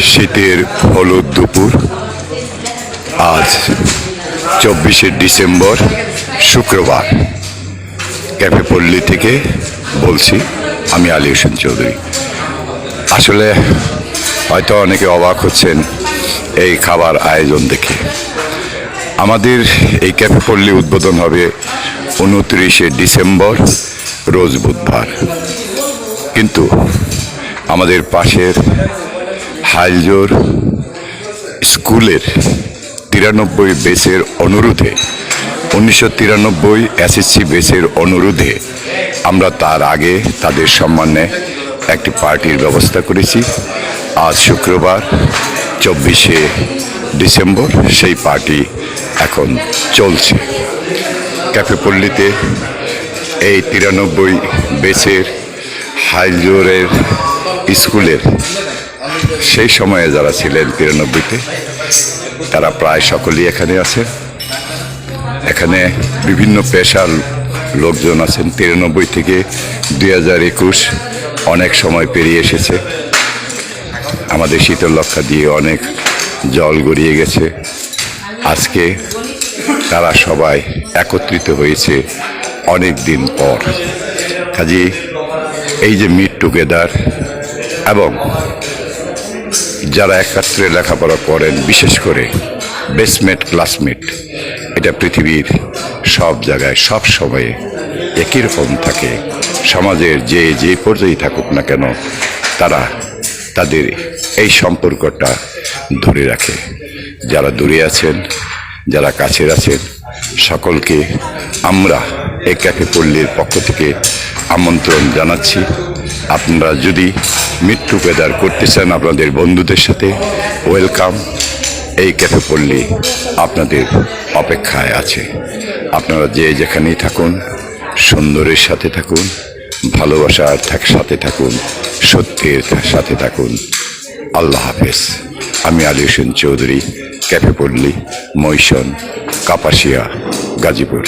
শীতের হলুদ দুপুর। আজ চব্বিশে ডিসেম্বর, শুক্রবার। ক্যাফে পল্লী থেকে বলছি, আমি আলী হোসেন চৌধুরী। আসলে হয়তো অনেকে অবাক হচ্ছেন এই খাবার আয়োজন দেখে। আমাদের এই ক্যাফে পল্লী উদ্বোধন হবে উনত্রিশে ডিসেম্বর, রোজ বুধবার। কিন্তু আমাদের পাশের হাইলজোর স্কুলের তিরানব্বই বেসের অনুরোধে, উনিশশো তিরানব্বই এসএসসি বেসের অনুরোধে আমরা তার আগে তাদের সম্মানে একটি পার্টির ব্যবস্থা করেছি। আজ শুক্রবার, চব্বিশে ডিসেম্বর সেই পার্টি এখন চলছে। ক্যাফে পল্লীতে এই তিরানব্বই বেসের হাইজোরের স্কুলের সেই সময়ে যারা ছিলেন তিরানব্বইতে, তারা প্রায় সকলেই এখানে আছে এখানে বিভিন্ন পেশার লোকজন আছেন। তিরানব্বই থেকে দুই হাজার একুশ অনেক সময় পেরিয়ে এসেছে। আমাদের শীতল লক্ষা দিয়ে অনেক জল গড়িয়ে গেছে। আজকে তারা সবাই একত্রিত হয়েছে অনেক দিন পর। কাজে এই যে মিট টুগেদার এবং যারা একাত্রে লেখাপড়া করেন, বিশেষ করে বেসমেট ক্লাসমেট এটা পৃথিবীর সব জায়গায়, সব সময়ে একই রকম থাকে। সমাজের যে যে পর্যায়ে থাকুক না কেন, তারা তাদের এই সম্পর্কটা ধরে রাখে। যারা দূরে আছেন, যারা কাছের আছেন, সকলকে আমরা এই ক্যাফে পল্লীর পক্ষ থেকে আমন্ত্রণ জানাচ্ছি। আপনারা যদি মিট টুগেদার করতে চান আপনাদের বন্ধুদের সাথে। ওয়েলকাম এই ক্যাফে পল্লী আপনাদের অপেক্ষায় আছে। আপনারা যে যেখানেই থাকুন, সুন্দরের সাথে থাকুন, ভালোবাসার থাক সাথে থাকুন, সত্যের সাথে থাকুন। আল্লাহ হাফেজ। আমি আলী হোসেন চৌধুরী ক্যাফে পল্লী মৈশন কাপাসিয়া, গাজীপুর।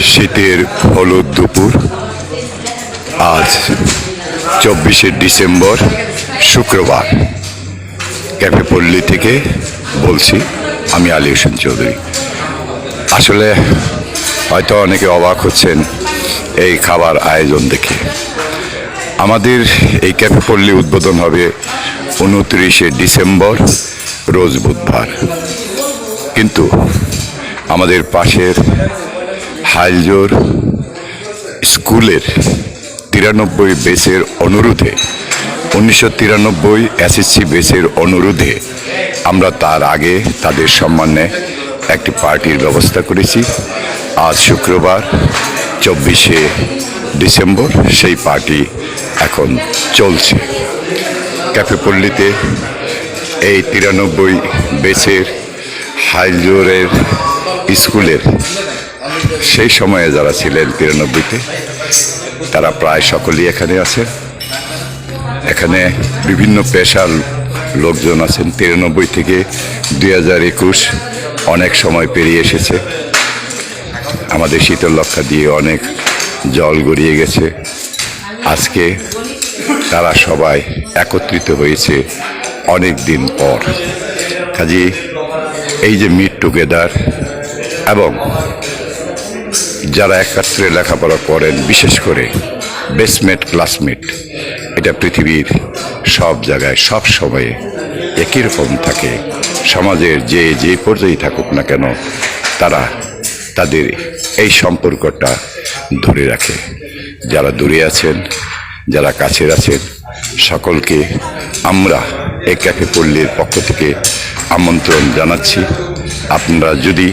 শীতের হলুদ দুপুর আজ চব্বিশে ডিসেম্বর শুক্রবার। ক্যাফে পল্লী থেকে বলছি, আমি আলী হোসেন চৌধুরী। আসলে হয়তো অনেকে অবাক হচ্ছেন এই খাবার আয়োজন দেখে। আমাদের এই ক্যাফে পল্লী উদ্বোধন হবে উনত্রিশে ডিসেম্বর, রোজ বুধবার। কিন্তু আমাদের পাশের হাইলজোর স্কুলের তিরানব্বই বেসের অনুরোধে, উনিশশো তিরানব্বই এসএসসি বেসের অনুরোধে আমরা তার আগে তাদের সম্মানে একটি পার্টির ব্যবস্থা করেছি। আজ শুক্রবার, চব্বিশে ডিসেম্বর, সেই পার্টি এখন চলছে। ক্যাফে পল্লীতে এই তিরানব্বই বেসের হাইজোরের স্কুলের সেই সময়ে যারা ছিলেন তিরানব্বইতে তারা প্রায় সকলেই এখানে আছে। এখানে বিভিন্ন পেশার লোকজন আছেন। তিরানব্বই থেকে দুই হাজার একুশ অনেক সময় পেরিয়ে এসেছে। আমাদের শীতল লক্ষা দিয়ে অনেক জল গড়িয়ে গেছে। আজকে তারা সবাই একত্রিত হয়েছে অনেক দিন পর। কাজে এই যে মিট টুগেদার এবং যারা একাত্রে লেখাপড়া করেন, বিশেষ করে বেসমেট ক্লাসমেট এটা পৃথিবীর সব জায়গায়, সব সময়ে একই রকম থাকে। সমাজের যে যে পর্যায়ে থাকুক না কেন, তারা তাদের এই সম্পর্কটা ধরে রাখে। যারা দূরে আছেন, যারা কাছের আছেন, সকলকে আমরা এই ক্যাফে পল্লীর পক্ষ থেকে আমন্ত্রণ জানাচ্ছি। আপনারা যদি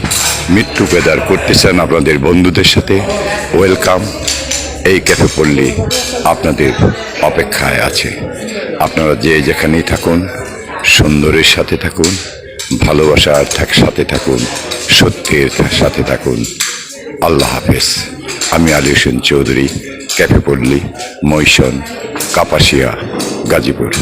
মিট টুগেদার করতে চান আপনাদের বন্ধুদের সাথে। ওয়েলকাম এই ক্যাফে পল্লী আপনাদের অপেক্ষায় আছে। আপনারা যে যেখানেই থাকুন, সুন্দরের সাথে থাকুন, ভালোবাসার সাথে থাকুন, সত্যের সাথে থাকুন। আল্লাহ হাফেজ। আমি আলী হোসেন চৌধুরী ক্যাফে পল্লী মৈশন কাপাসিয়া, গাজীপুর।